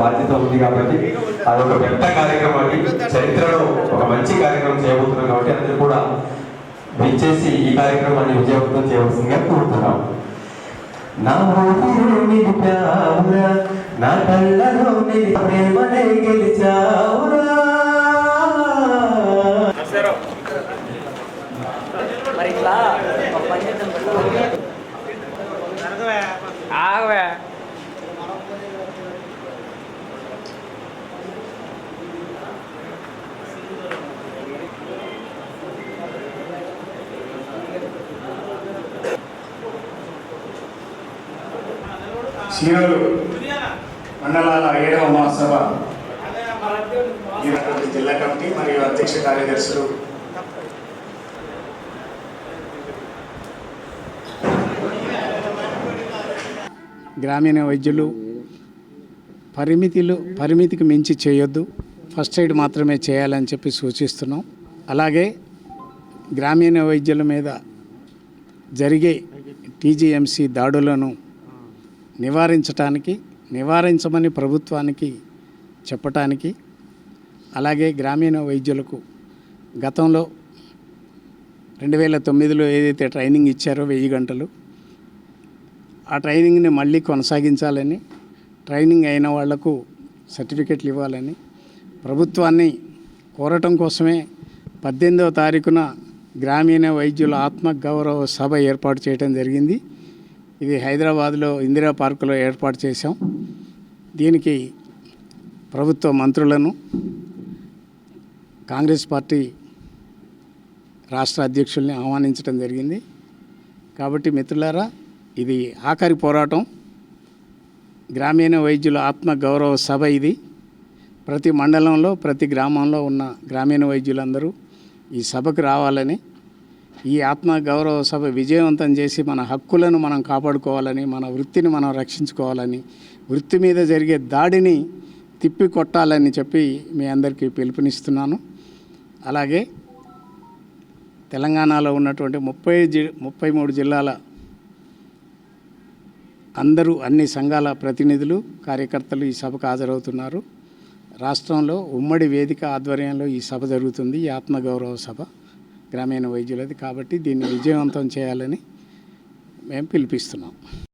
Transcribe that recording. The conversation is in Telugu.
బాధ్యత ఉంది కాబట్టి అదొక పెద్ద కార్యక్రమం కార్యక్రమాన్ని చరిత్రలో ఒక మంచి కార్యక్రమం చేయబోతున్నాం కాబట్టి అందరూ కూడా విచ్చేసి ఈ కార్యక్రమాన్ని విజయవంతం చేయవలసిందిగా కోరుతున్నాం. నా ఊరు నిలిపావురా నా కళ్ళలో నిలి ప్రేమనే గెలిచావురా. మరి ఇట్లా ఒక పని చేద్దాం పెట్టు. ఆగవే శ్రీనులు మండలాల ఏడవ మహాసభ ఈనాటి జిల్లా కమిటీ మరియు అధ్యక్ష కార్యదర్శులు గ్రామీణ వైద్యులు పరిమితిలు పరిమితికి మించి చేయొద్దు. ఫస్ట్ ఎయిడ్ మాత్రమే చేయాలని చెప్పి సూచిస్తున్నాం. అలాగే గ్రామీణ వైద్యుల మీద జరిగే టీజీఎంసీ దాడులను నివారించటానికి నివారించమని ప్రభుత్వానికి చెప్పటానికి అలాగే గ్రామీణ వైద్యులకు గతంలో రెండు వేల తొమ్మిదిలో ఏదైతే ట్రైనింగ్ ఇచ్చారో వెయ్యి గంటలు ఆ ట్రైనింగ్ని మళ్ళీ కొనసాగించాలని ట్రైనింగ్ అయిన వాళ్ళకు సర్టిఫికెట్లు ఇవ్వాలని ప్రభుత్వాన్ని కోరటం కోసమే పద్దెనిమిదవ తారీఖున గ్రామీణ వైద్యుల ఆత్మగౌరవ సభ ఏర్పాటు చేయడం జరిగింది. ఇది హైదరాబాద్లో ఇందిరా పార్కులో ఏర్పాటు చేశాం. దీనికి ప్రభుత్వ మంత్రులను కాంగ్రెస్ పార్టీ రాష్ట్ర అధ్యక్షుల్ని ఆహ్వానించడం జరిగింది. కాబట్టి మిత్రులారా ఇది ఆఖరి పోరాటం. గ్రామీణ వైద్యుల ఆత్మ గౌరవ సభ ఇది. ప్రతి మండలంలో ప్రతి గ్రామంలో ఉన్న గ్రామీణ వైద్యులందరూ ఈ సభకు రావాలని ఈ ఆత్మ గౌరవ సభ విజయవంతం చేసి మన హక్కులను మనం కాపాడుకోవాలని మన వృత్తిని మనం రక్షించుకోవాలని వృత్తి మీద జరిగే దాడిని తిప్పి కొట్టాలని చెప్పి మీ అందరికీ పిలుపునిస్తున్నాను. అలాగే తెలంగాణలో ఉన్నటువంటి ముప్పై జి ముప్పై మూడు జిల్లాల అందరూ అన్ని సంఘాల ప్రతినిధులు కార్యకర్తలు ఈ సభకు హాజరవుతున్నారు. రాష్ట్రంలో ఉమ్మడి వేదిక ఆధ్వర్యంలో ఈ సభ జరుగుతుంది. ఈ ఆత్మగౌరవ సభ గ్రామీణ వైద్యులది కాబట్టి దీన్ని విజయవంతం చేయాలని మేము పిలిపిస్తున్నాం.